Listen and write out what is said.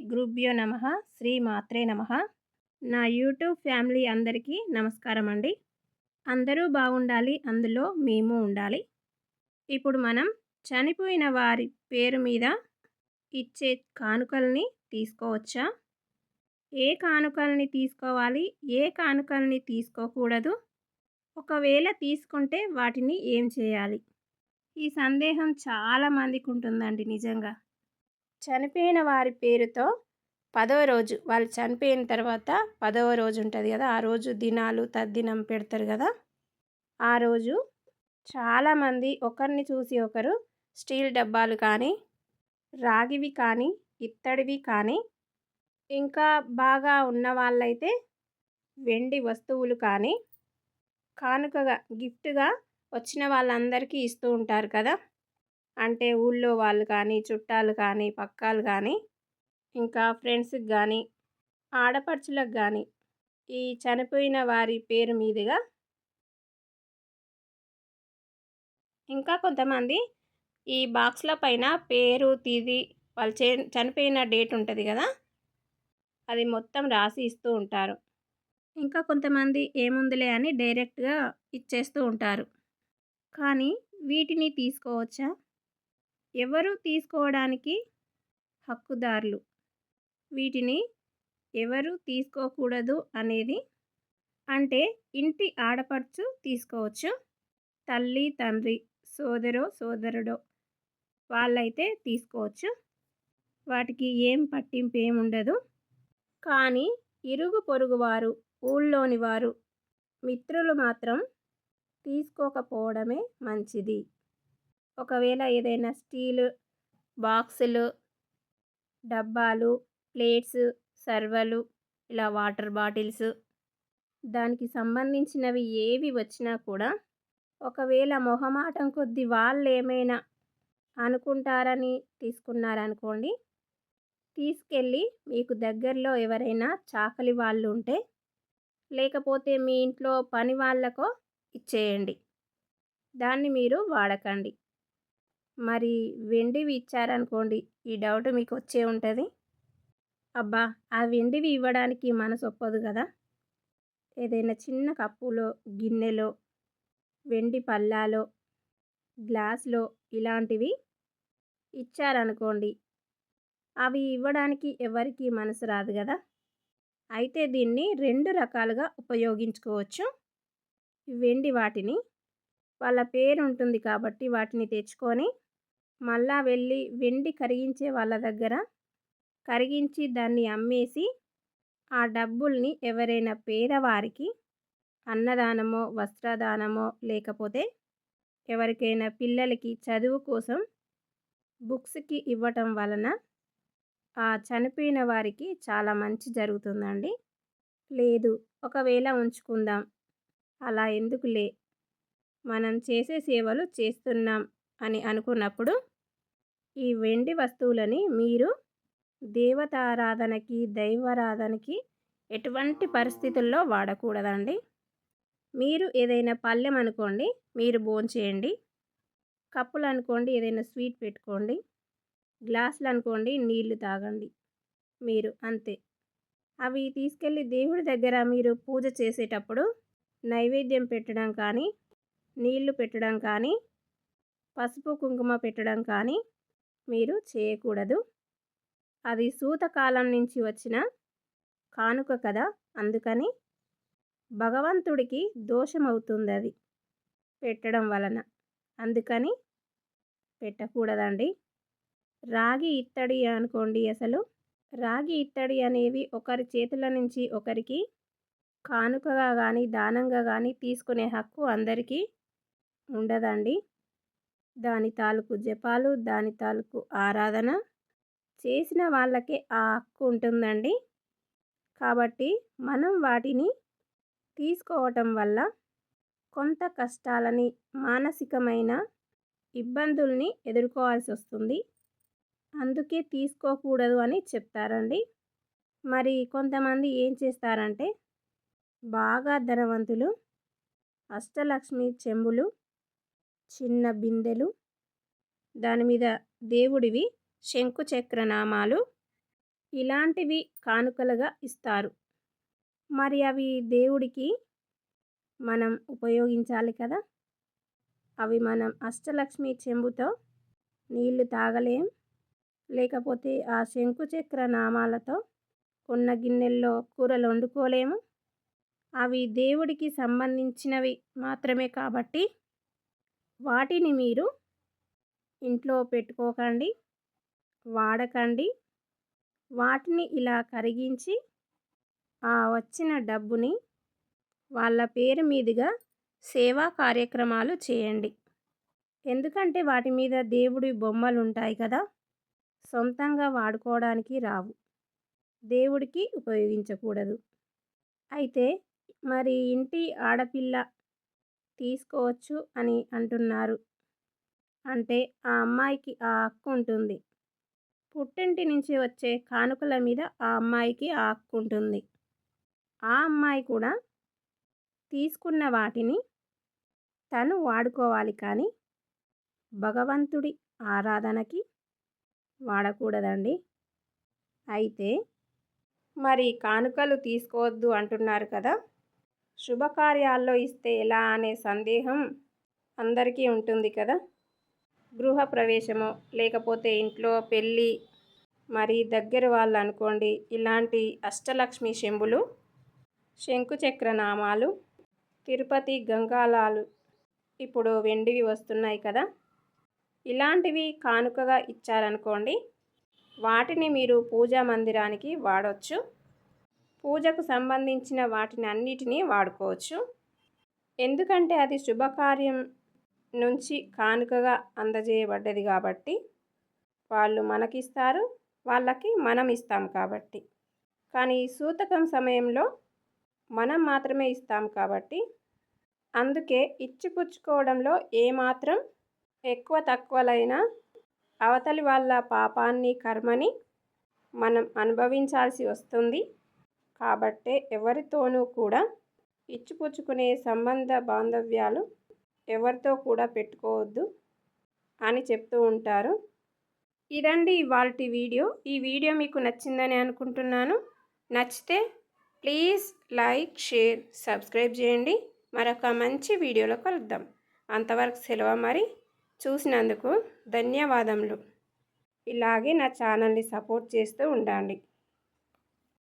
గురుభ్యో నమ శ్రీ మాత్రే నమ. నా యూట్యూబ్ ఫ్యామిలీ అందరికీ నమస్కారం అండి అందరూ బాగుండాలి అందులో మేము ఉండాలి. ఇప్పుడు మనం చనిపోయిన వారి పేరు మీద ఇచ్చే కానుకల్ని తీసుకోవచ్చా? ఏ కానుకల్ని తీసుకోవాలి ఏ కానుకల్ని తీసుకోకూడదు? ఒకవేళ తీసుకుంటే వాటిని ఏం చేయాలి? ఈ సందేహం చాలామందికి ఉంటుందండి నిజంగా. చనిపోయిన వారి పేరుతో పదవ రోజు వాళ్ళు చనిపోయిన తర్వాత పదవ రోజు ఉంటుంది కదా ఆ రోజు దినాలు తద్దినం పెడతారు కదా. ఆ రోజు చాలామంది ఒకరిని చూసి ఒకరు స్టీల్ డబ్బాలు కానీ రాగివి కానీ ఇత్తడివి కానీ ఇంకా బాగా ఉన్న వాళ్ళైతే వెండి వస్తువులు కానీ కానుకగా గిఫ్ట్గా వచ్చిన వాళ్ళందరికీ ఇస్తూ ఉంటారు కదా. అంటే ఊళ్ళో వాళ్ళు కానీ చుట్టాలు కానీ పక్కాలు కానీ ఇంకా ఫ్రెండ్స్కి కానీ ఆడపడుచులకు కానీ ఈ చనిపోయిన వారి పేరు మీదుగా ఇంకా కొంతమంది ఈ బాక్స్ల పైన పేరు తీది వాళ్ళు చే చనిపోయిన డేట్ ఉంటుంది కదా అది మొత్తం రాసి ఇస్తూ ఉంటారు. ఇంకా కొంతమంది ఏముందిలే అని డైరెక్ట్గా ఇచ్చేస్తూ ఉంటారు. కానీ వీటిని తీసుకోవచ్చా? ఎవరు తీసుకోవడానికి హక్కుదారులు? వీటిని ఎవరు తీసుకోకూడదు అనేది అంటే ఇంటి ఆడపడుచు తీసుకోవచ్చు. తల్లి తండ్రి సోదరో సోదరుడో వాళ్ళైతే తీసుకోవచ్చు. వాటికి ఏం పట్టింపు ఏముండదు కానీ ఇరుగు పొరుగు వారు ఊళ్ళోని వారు మిత్రులు మాత్రం తీసుకోకపోవడమే మంచిది. ఒకవేళ ఏదైనా స్టీల్ బాక్సులు డబ్బాలు ప్లేట్స్ సర్వలు ఇలా వాటర్ బాటిల్స్ దానికి సంబంధించినవి ఏవి వచ్చినా కూడా ఒకవేళ మొహమాటం కొద్ది వాళ్ళు ఏమైనా అనుకుంటారని తీసుకున్నారనుకోండి తీసుకెళ్ళి మీకు దగ్గరలో ఎవరైనా చాకలి వాళ్ళు ఉంటే లేకపోతే మీ ఇంట్లో పని వాళ్ళకో ఇచ్చేయండి. దాన్ని మీరు వాడకండి. మరి వెండివి ఇచ్చారనుకోండి ఈ డౌట్ మీకు వచ్చే ఉంటుంది. అబ్బా! ఆ వెండివి ఇవ్వడానికి మనసు ఒప్పదు కదా? ఏదైనా చిన్న కప్పులో గిన్నెలో వెండి పల్లాలో గ్లాస్లో ఇలాంటివి ఇచ్చారనుకోండి అవి ఇవ్వడానికి ఎవరికి మనసు రాదు కదా? అయితే దీన్ని రెండు రకాలుగా ఉపయోగించుకోవచ్చు. వెండి వాటిని వాళ్ళ పేరు ఉంటుంది కాబట్టి వాటిని తెచ్చుకొని మళ్ళా వెళ్ళి వెండి కరిగించే వాళ్ళ దగ్గర కరిగించి దాన్ని అమ్మేసి ఆ డబ్బుల్ని ఎవరైనా పేదవారికి అన్నదానమో వస్త్రదానమో లేకపోతే ఎవరికైనా పిల్లలకి చదువు కోసం బుక్స్కి ఇవ్వటం వలన ఆ చనిపోయిన వారికి చాలా మంచి జరుగుతుందండి. లేదు ఒకవేళ ఉంచుకుందాం. అలా ఎందుకులే? మనం చేసే సేవలు చేస్తున్నాం అని అనుకున్నప్పుడు ఈ వెండి వస్తువులని మీరు దేవతారాధనకి దైవారాధనకి ఎటువంటి పరిస్థితుల్లో వాడకూడదండి? మీరు ఏదైనా పళ్ళెం అనుకోండి మీరు భోంచేయండి. కప్పులు అనుకోండి ఏదైనా స్వీట్ పెట్టుకోండి. గ్లాసులు అనుకోండి నీళ్ళు తాగండి. మీరు అంతే. అవి తీసుకెళ్ళి దేవుడి దగ్గర మీరు పూజ చేసేటప్పుడు నైవేద్యం పెట్టడం కానీ నీళ్ళు పెట్టడం కానీ పసుపు కుంకుమ పెట్టడం కానీ మీరు చేయకూడదు. అది సూతకాలం నుంచి వచ్చిన కానుక కదా! అందుకని భగవంతుడికి దోషమవుతుంది అది పెట్టడం వలన. అందుకని పెట్టకూడదండి. రాగి ఇత్తడి అనుకోండి అసలు. రాగి ఇత్తడి అనేవి ఒకరి చేతుల నుంచి ఒకరికి కానుకగా కానీ దానంగా కానీ తీసుకునే హక్కు అందరికీ ఉండదండి. దాని తాలూకు జపాలు దాని తాలూకు ఆరాధన చేసిన వాళ్ళకే ఆ హక్కు ఉంటుందండి. కాబట్టి మనం వాటిని తీసుకోవటం వల్ల కొంత కష్టాలని మానసికమైన ఇబ్బందుల్ని ఎదుర్కోవాల్సి వస్తుంది. అందుకే తీసుకోకూడదు అని చెప్తారండి. మరి కొంతమంది ఏం చేస్తారంటే బాగా ధనవంతులు అష్టలక్ష్మి చెంబులు చిన్న బిందెలు. దాని మీద దేవుడివి శంకుచక్ర నామాలు ఇలాంటివి కానుకలుగా ఇస్తారు. మరి అవి దేవుడికి మనం ఉపయోగించాలి కదా? అవి మనం అష్టలక్ష్మి చెంబుతో నీళ్ళు తాగలేం. లేకపోతే ఆ శంకుచక్ర నామాలతో ఉన్న గిన్నెల్లో కూరలు వండుకోలేము. అవి దేవుడికి సంబంధించినవి మాత్రమే కాబట్టి వాటిని మీరు ఇంట్లో పెట్టుకోకండి వాడకండి. వాటిని ఇలా కరిగించి ఆ వచ్చిన డబ్బుని వాళ్ళ పేరు మీదుగా సేవా కార్యక్రమాలు చేయండి. ఎందుకంటే వాటి మీద దేవుడి బొమ్మలు ఉంటాయి కదా సొంతంగా వాడుకోవడానికి రావు. దేవుడికి ఉపయోగించకూడదు. అయితే మరి ఇంటి ఆడపిల్ల తీసుకోవచ్చు అని అంటున్నారు. అంటే ఆ అమ్మాయికి ఆ హక్కు ఉంటుంది. పుట్టింటి నుంచి వచ్చే కానుకల మీద ఆ అమ్మాయికి ఆ హక్కు ఉంటుంది. ఆ అమ్మాయి కూడా తీసుకున్న వాటిని తను వాడుకోవాలి కానీ భగవంతుడి ఆరాధనకి వాడకూడదండి. అయితే మరి కానుకలు తీసుకోవద్దు అంటున్నారు కదా! శుభకార్యాల్లో ఇస్తే ఎలా అనే సందేహం అందరికీ ఉంటుంది కదా? గృహప్రవేశము లేకపోతే ఇంట్లో పెళ్ళి మరి దగ్గర వాళ్ళు అనుకోండి ఇలాంటి అష్టలక్ష్మి శంభులు శంకుచక్ర నామాలు తిరుపతి గంగాలాలు ఇప్పుడు వెండివి వస్తున్నాయి కదా? ఇలాంటివి కానుకగా ఇచ్చారనుకోండి వాటిని మీరు పూజా మందిరానికి వాడవచ్చు పూజకు సంబంధించిన వాటిని అన్నిటినీ వాడుకోవచ్చు. ఎందుకంటే అది శుభకార్యం నుంచి కానుకగా అందజేయబడ్డది కాబట్టి వాళ్ళు మనకిస్తారు వాళ్ళకి మనం ఇస్తాం కాబట్టి. కానీ సూతకం సమయంలో మనం మాత్రమే ఇస్తాం కాబట్టి అందుకే ఇచ్చిపుచ్చుకోవడంలో ఏమాత్రం ఎక్కువ తక్కువలైనా అవతలి వాళ్ళ పాపాన్ని కర్మని మనం అనుభవించాల్సి వస్తుంది. కాబట్టే ఎవరితోనూ కూడా ఇచ్చిపుచ్చుకునే సంబంధ బాంధవ్యాలు ఎవరితో కూడా పెట్టుకోవద్దు అని చెప్తూ ఉంటారు. ఇదండి ఇవాళ వీడియో. ఈ వీడియో మీకు నచ్చిందని అనుకుంటున్నాను. నచ్చితే ప్లీజ్ లైక్ షేర్ సబ్స్క్రైబ్ చేయండి. మరొక మంచి వీడియోలో కలుద్దాం. అంతవరకు సెలవు మరి. చూసినందుకు ధన్యవాదములు. ఇలాగే నా ఛానల్ని సపోర్ట్ చేస్తూ ఉండండి.